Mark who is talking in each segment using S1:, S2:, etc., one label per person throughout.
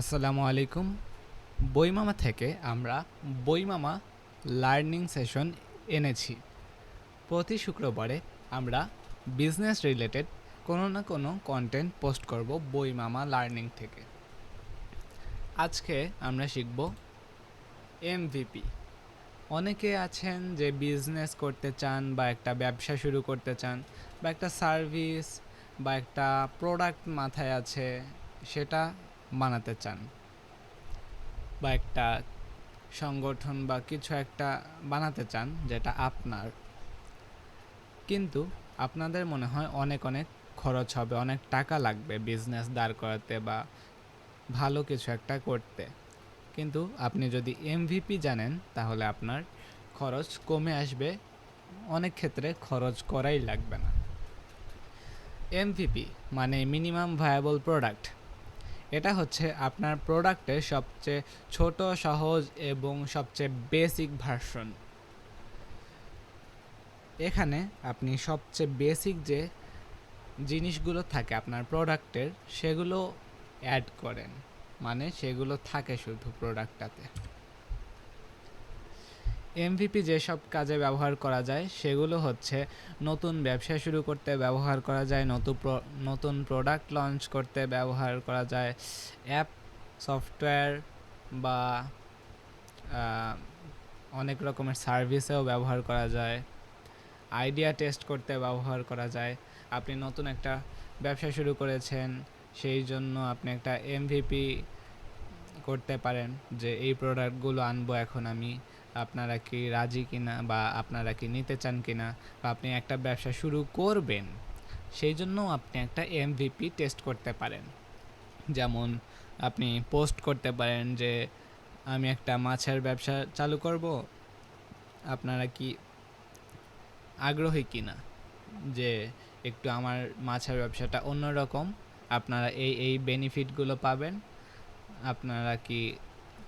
S1: আসসালামু আলাইকুম। বইমামা থেকে আমরা বইমামা লার্নিং সেশন এনেছি। প্রতি শুক্রবারে আমরা বিজনেস রিলেটেড কোনো না কোনো কন্টেন্ট পোস্ট করব বইমামা লার্নিং থেকে। আজকে আমরা শিখব এমভিপি। অনেকে আছেন যে বিজনেস করতে চান বা একটা ব্যবসা শুরু করতে চান বা একটা সার্ভিস বা একটা প্রোডাক্ট মাথায় আছে, সেটা বানাতে চান বা একটা সংগঠন বা কিছু একটা বানাতে চান যেটা আপনার। কিন্তু আপনাদের মনে হয় অনেক অনেক খরচ হবে, অনেক টাকা লাগবে বিজনেস দাঁড় করাতে বা ভালো কিছু একটা করতে। কিন্তু আপনি যদি এমভিপি জানেন, তাহলে আপনার খরচ কমে আসবে, অনেক ক্ষেত্রে খরচ করাই লাগবে না। এমভিপি মানে মিনিমাম ভায়াবল প্রোডাক্ট এটা হচ্ছে আপনার প্রোডাক্টের সবচেয়ে ছোট, সহজ এবং সবচেয়ে বেসিক ভার্সন। এখানে আপনি সবচেয়ে বেসিক যে জিনিসগুলো থাকে আপনার প্রোডাক্টের, সেগুলো অ্যাড করেন। মানে সেগুলো থাকে শুধু প্রোডাক্টটাতে। এমভিপি যেসব কাজে ব্যবহার করা যায়, সেগুলো হচ্ছে নতুন ব্যবসা শুরু করতে ব্যবহার করা যায় নতুন নতুন প্রোডাক্ট লঞ্চ করতে ব্যবহার করা যায় অ্যাপ সফটওয়্যার বা অনেক রকমের সার্ভিসেও ব্যবহার করা যায় আইডিয়া টেস্ট করতে ব্যবহার করা যায়। আপনি নতুন একটা ব্যবসা শুরু করেছেন, সেই জন্য আপনি একটা এমভিপি করতে পারেন যে, এই প্রোডাক্টগুলো আনব এখন আমি। আপনারা কি রাজি কিনা বা আপনারা কি নিতে চান কিনা বা আপনি একটা ব্যবসা শুরু করবেন, সেই জন্য আপনি একটা এমভিপি টেস্ট করতে পারেন। যেমন আপনি পোস্ট করতে পারেন যে, আমি একটা মাছের ব্যবসা চালু করব, আপনারা কি আগ্রহী কিনা যে, একটু আমার মাছের ব্যবসাটা অন্যরকম, আপনারা এই এই বেনিফিটগুলো পাবেন, আপনারা কি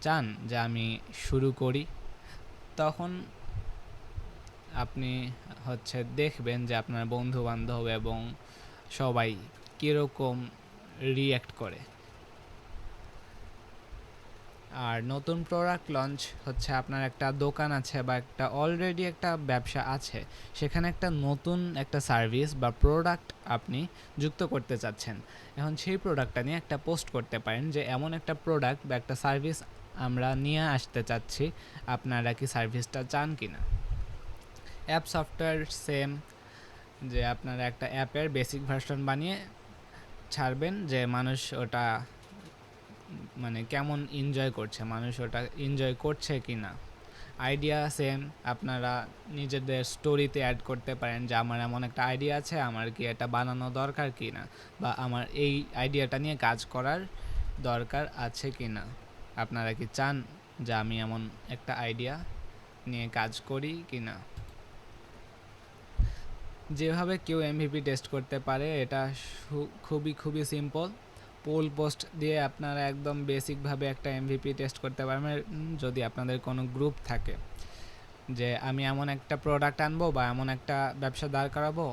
S1: চান যে আমি শুরু করি? তখন আপনি হচ্ছে দেখবেন যে আপনার বন্ধু বান্ধব এবং সবাই কীরকম রিয়্যাক্ট করে। আর নতুন প্রোডাক্ট লঞ্চ হচ্ছে আপনার একটা দোকান আছে বা একটা অলরেডি একটা ব্যবসা আছে, সেখানে একটা নতুন একটা সার্ভিস বা প্রোডাক্ট আপনি যুক্ত করতে চাচ্ছেন। এখন সেই প্রোডাক্টটা নিয়ে একটা পোস্ট করতে পারেন যে এমন একটা প্রোডাক্ট বা একটা সার্ভিস আমরা নিয়ে আসতে চাচ্ছি, আপনারা কি সার্ভিসটা চান কি না অ্যাপ সফটওয়্যার সেম, যে আপনারা একটা অ্যাপের বেসিক ভার্সন বানিয়ে ছাড়বেন, যে মানুষ ওটা মানে কেমন এনজয় করছে, মানুষ ওটা এনজয় করছে কি না আইডিয়া সেম, আপনারা নিজেদের স্টোরিতে অ্যাড করতে পারেন, যে আমার এমন একটা আইডিয়া আছে, আমার কি এটা বানানো দরকার কি না বা আমার এই আইডিয়াটা নিয়ে কাজ করার দরকার আছে কি না আপনারা কি চান যে আমি এমন একটা আইডিয়া নিয়ে কাজ করি কি না? যেভাবে কেউ এমভিপি টেস্ট করতে পারে, এটা খুবই খুবই সিম্পল পোল পোস্ট দিয়ে আপনারা একদম বেসিকভাবে একটা এমভিপি টেস্ট করতে পারবেন, যদি আপনাদের কোনো গ্রুপ থাকে। যে আমি এমন একটা প্রোডাক্ট আনব বা এমন একটা ব্যবসা দাঁড় করাবো,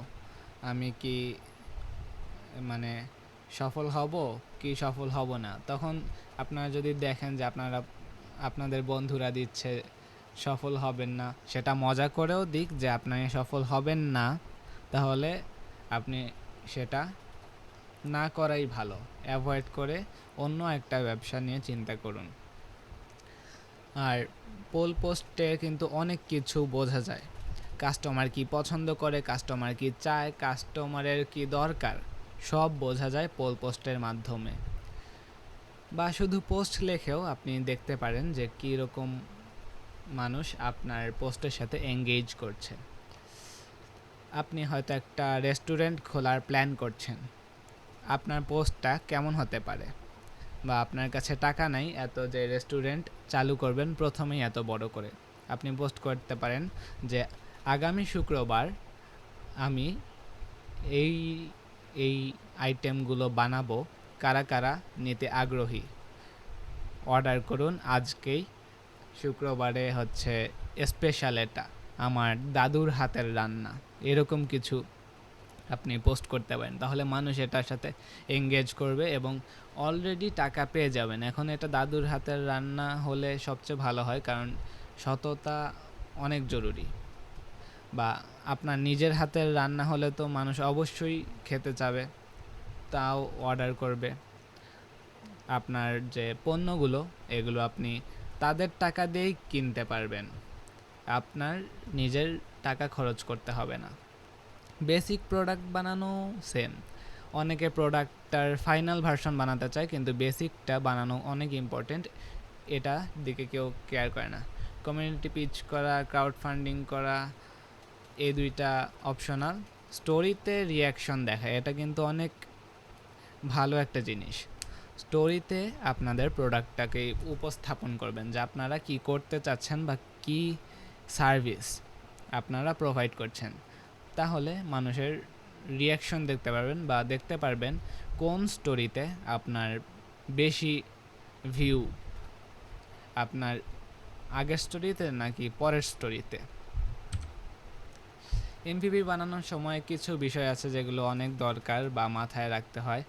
S1: আমি কি মানে সফল হব কি সফল হব না? তখন আপনারা যদি দেখেন যে আপনারা, আপনাদের বন্ধুরা দিচ্ছে, সফল হবেন না, সেটা মজা করেও দিক যে আপনি সফল হবেন না, তাহলে আপনি সেটা না করাই ভালো। অ্যাভয়েড করে অন্য একটা ব্যবসা নিয়ে চিন্তা করুন। আর পোল পোস্টে কিন্তু অনেক কিছু বোঝা যায়। কাস্টমার কি পছন্দ করে, কাস্টমার কি চায়, কাস্টমারের কি দরকার? সব বোঝা যায় পোল পোস্টের মাধ্যমে। বা শুধু পোস্ট লেখেও আপনি দেখতে পারেন যে কী রকম মানুষ আপনার পোস্টের সাথে এঙ্গেজ করছে। আপনি হয়তো একটা রেস্টুরেন্ট খোলার প্ল্যান করছেন। আপনার পোস্টটা কেমন হতে পারে? বা আপনার কাছে টাকা নাই, এত যে রেস্টুরেন্ট চালু করবেন প্রথমেই এত বড় করে। আপনি পোস্ট করতে পারেন যে, আগামী শুক্রবার আমি এই এই আইটেমগুলো বানাবো কারা কারা নিতে আগ্রহী। অর্ডার করুন আজকেই। শুক্রবারে হচ্ছে স্পেশাল এটা, আমার দাদুর হাতের রান্না। এরকম কিছু আপনি পোস্ট করতে পারেন, তাহলে মানুষ এটার সাথে এঙ্গেজ করবে এবং অলরেডি টাকা পেয়ে যাবেন। এখন এটা দাদুর হাতের রান্না হলে সবচেয়ে ভালো হয়, কারণ সততা অনেক জরুরি। বা আপনার নিজের হাতের রান্না হলে তো মানুষ অবশ্যই খেতে চাবে, তাও অর্ডার করবে। আপনার যে পণ্যগুলো, এগুলো আপনি তাদের টাকা দিয়েই কিনতে পারবেন। আপনার নিজের টাকা খরচ করতে হবে না। বেসিক প্রোডাক্ট বানানো সেম অনেকে প্রোডাক্টটার ফাইনাল ভার্সন বানাতে চায়, কিন্তু বেসিকটা বানানো অনেক ইম্পর্টেন্ট এটা দিকে কেউ কেয়ার করে না। কমিউনিটি পিচ করা ক্রাউড ফান্ডিং করা এই দুইটা অপশনাল স্টোরিতে রিয়াকশন দেখা, এটা কিন্তু অনেক ভালো একটা জিনিস। স্টোরিতে আপনাদের প্রোডাক্টটাকে উপস্থাপন করবেন যে আপনারা কি করতে চাচ্ছেন বা কি সার্ভিস আপনারা প্রোভাইড করছেন। তাহলে মানুষের রিয়াকশন দেখতে পারবেন বা দেখতে পারবেন কোন স্টোরিতে আপনার বেশি ভিউ আপনার আগের স্টোরিতে নাকি পরের স্টোরিতে এমভিপি বানানোর সময় কিছু বিষয় আছে যেগুলো অনেক দরকার বা মাথায় রাখতে হয়।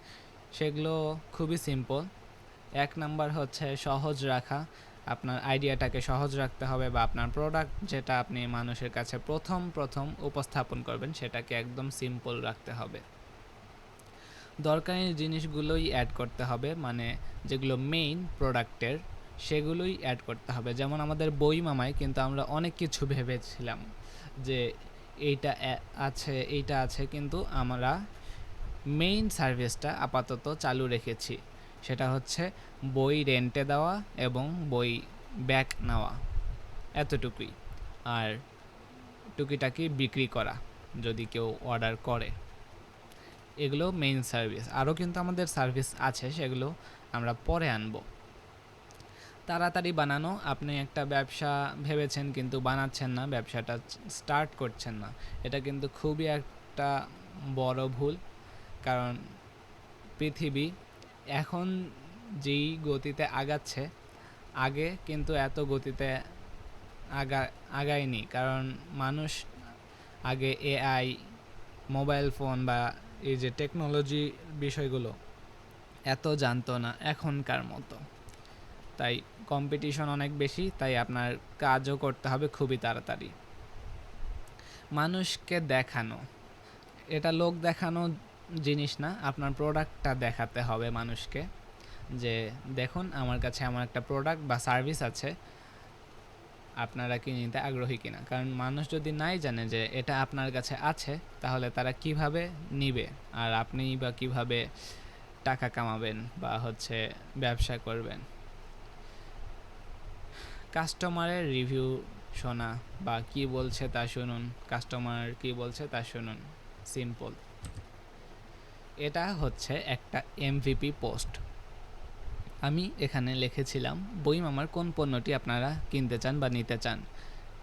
S1: সেগুলো খুবই সিম্পল এক নাম্বার হচ্ছে সহজ রাখা। আপনার আইডিয়াটাকে সহজ রাখতে হবে বা আপনার প্রোডাক্ট যেটা আপনি মানুষের কাছে প্রথম প্রথম উপস্থাপন করবেন সেটাকে একদম সিম্পল রাখতে হবে। দরকারি জিনিসগুলোই অ্যাড করতে হবে মানে যেগুলো মেইন প্রোডাক্টের সেগুলোই অ্যাড করতে হবে। যেমন আমাদের বই মামায় কিন্তু আমরা অনেক কিছু ভেবেছিলাম যে এইটা আছে এইটা আছে কিন্তু আমরা মেইন সার্ভিসটা আপাতত চালু রেখেছি। সেটা হচ্ছে বই রেন্টে দেওয়া এবং বই ব্যাক নেওয়া। এতটুকুই। আর টুকিটাকি বিক্রি করা, যদি কেউ অর্ডার করে। এগুলো মেইন সার্ভিস আরও কিন্তু আমাদের সার্ভিস আছে, সেগুলো আমরা পরে আনব। তাড়াতাড়ি বানানো। আপনি একটা ব্যবসা ভেবেছেন কিন্তু বানাচ্ছেন না, ব্যবসাটা স্টার্ট করছেন না। এটা কিন্তু খুবই একটা বড় ভুল, কারণ পৃথিবী এখন যেই গতিতে আগাচ্ছে, আগে কিন্তু এত গতিতে আগা, আগায়নি। কারণ মানুষ আগে এআই, মোবাইল ফোন বা এই যে টেকনোলজি বিষয়গুলো এত জানতো না এখনকার মতো। তাই কম্পিটিশন অনেক বেশি, তাই আপনার কাজও করতে হবে খুবই তাড়াতাড়ি। মানুষকে দেখানো, এটা লোক দেখানো জিনিস না, আপনার প্রোডাক্টটা দেখাতে হবে মানুষকে, যে দেখুন আমার কাছে আমার একটা প্রোডাক্ট বা সার্ভিস আছে, আপনারা কি নিতে আগ্রহী কিনা? কারণ মানুষ যদি নাই জানে যে এটা আপনার কাছে আছে, তাহলে তারা কীভাবে নিবে? আর আপনি বা কীভাবে টাকা কামাবেন বা হচ্ছে ব্যবসা করবেন? কাস্টমারের রিভিউ শোনা বা কি বলছে তা শুনুন, কাস্টমার কি বলছে তা শুনুন। সিম্পল। এটা হচ্ছে একটা এমভিপি পোস্ট। আমি এখানে লিখেছিলাম বই বইমামার কোন পণ্যটি আপনারা কিনতে চান বা নিতে চান?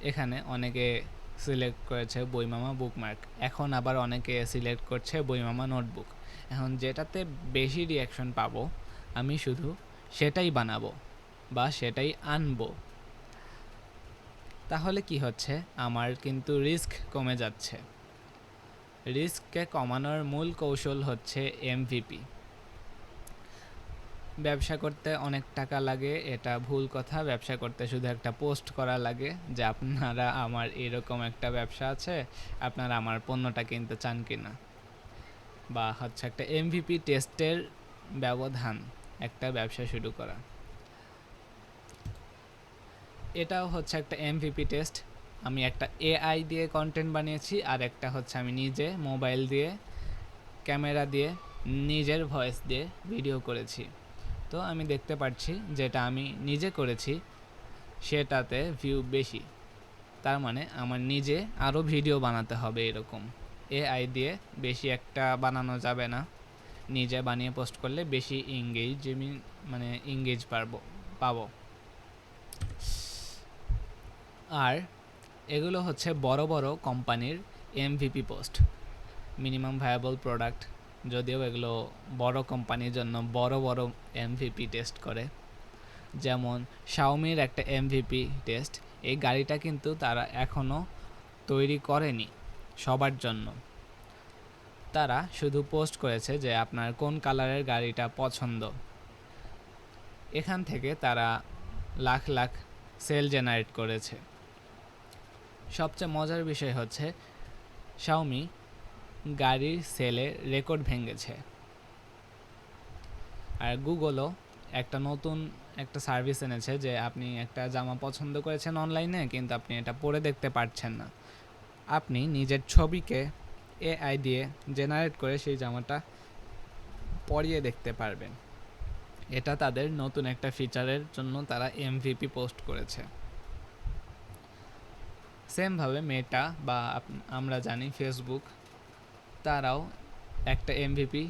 S1: এখানে অনেকে সিলেক্ট করেছে বইমামা বুকমার্ক। এখন আবার অনেকে সিলেক্ট করছে বইমামা নোটবুক। এখন যেটাতে বেশি রিয়াকশন পাবো, আমি শুধু সেটাই বানাবো বা সেটাই আনব। তাহলে কি হচ্ছে? আমার কিন্তু রিস্ক কমে যাচ্ছে। রিস্ককে কমানোর মূল কৌশল হচ্ছে এমভিপি। ব্যবসা করতে অনেক টাকা লাগে, এটা ভুল কথা। ব্যবসা করতে শুধু একটা পোস্ট করা লাগে যে, আপনারা আমার এরকম একটা ব্যবসা আছে, আপনারা আমার পণ্যটা কিনতে চান কিনা? বা হচ্ছে একটা এমভিপি টেস্টের ব্যবধান, একটা ব্যবসা শুরু করা। এটাও হচ্ছে একটা এমভিপি টেস্ট আমি একটা এআই দিয়ে কন্টেন্ট বানিয়েছি আর একটা হচ্ছে আমি নিজে মোবাইল দিয়ে ক্যামেরা দিয়ে, নিজের ভয়েস দিয়ে ভিডিও করেছি। তো আমি দেখতে পাচ্ছি যেটা আমি নিজে করেছি, সেটাতে ভিউ বেশি। তার মানে আমার নিজে আরও ভিডিও বানাতে হবে এরকম। এআই দিয়ে বেশি একটা বানানো যাবে না। নিজে বানিয়ে পোস্ট করলে বেশি ইংগেজ মানে ইংগেজ পারব, পাবো। আর এগুলো হচ্ছে বড় বড় কোম্পানির MVP post minimum viable product যদিও এগুলো বড় কোম্পানির জন্য বড় বড় এমভিপি টেস্ট করে। যেমন শাওমির একটা এমভিপি টেস্ট এই গাড়িটা কিন্তু তারা এখনও তৈরি করেনি সবার জন্য। তারা শুধু পোস্ট করেছে যে আপনার কোন কালারের গাড়িটা পছন্দ। এখান থেকে তারা লাখ লাখ সেল জেনারেট করেছে। সবচেয়ে মজার বিষয় হচ্ছে শাওমি গাড়ির সেলে রেকর্ড ভেঙেছে। আর গুগলও একটা নতুন একটা সার্ভিস এনেছে যে, আপনি একটা জামা পছন্দ করেছেন অনলাইনে, কিন্তু আপনি এটা পরে দেখতে পারছেন না। আপনি নিজের ছবিকে এআই দিয়ে জেনারেট করে সেই জামাটা পরিয়ে দেখতে পারবেন। এটা তাদের নতুন একটা ফিচারের জন্য তারা এমভিপি পোস্ট করেছে। সেমভাবে মেটা বা আমরা জানি ফেসবুক, তারাও একটা এমভিপি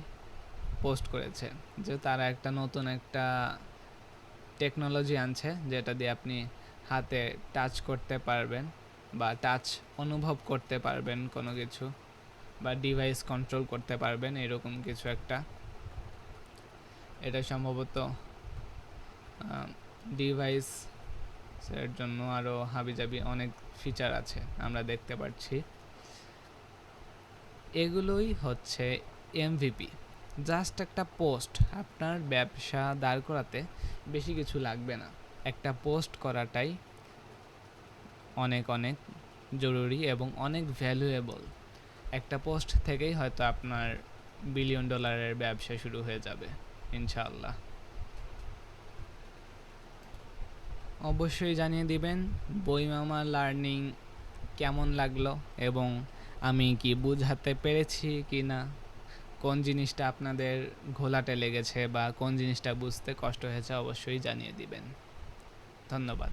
S1: পোস্ট করেছে যে তারা একটা নতুন একটা টেকনোলজি আনছে যেটা দিয়ে আপনি হাতে টাচ করতে পারবেন বা টাচ অনুভব করতে পারবেন কোনো কিছু বা ডিভাইস কন্ট্রোল করতে পারবেন এরকম কিছু একটা। এটা সম্ভবত ডিভাইস এর জন্য আরও হাবিজাবি অনেক ফিচার আছে, আমরা দেখতে পাচ্ছি এগুলোই হচ্ছে এমভিপি জাস্ট একটা পোস্ট আপনার ব্যবসা দাঁড় করাতে বেশি কিছু লাগবে না। একটা পোস্ট করাটাই অনেক অনেক জরুরি এবং অনেক ভ্যালুয়েবল একটা পোস্ট থেকেই হয়তো আপনার বিলিয়ন ডলারের ব্যবসা শুরু হয়ে যাবে, ইনশাআল্লাহ। অবশ্যই জানিয়ে দিবেন, বইমামা লার্নিং কেমন লাগল এবং আমি কি বুঝাতে পেরেছি কি না কোন জিনিসটা আপনাদের ঘোলাটে লেগেছে বা কোন জিনিসটা বুঝতে কষ্ট হয়েছে অবশ্যই জানিয়ে দিবেন। ধন্যবাদ।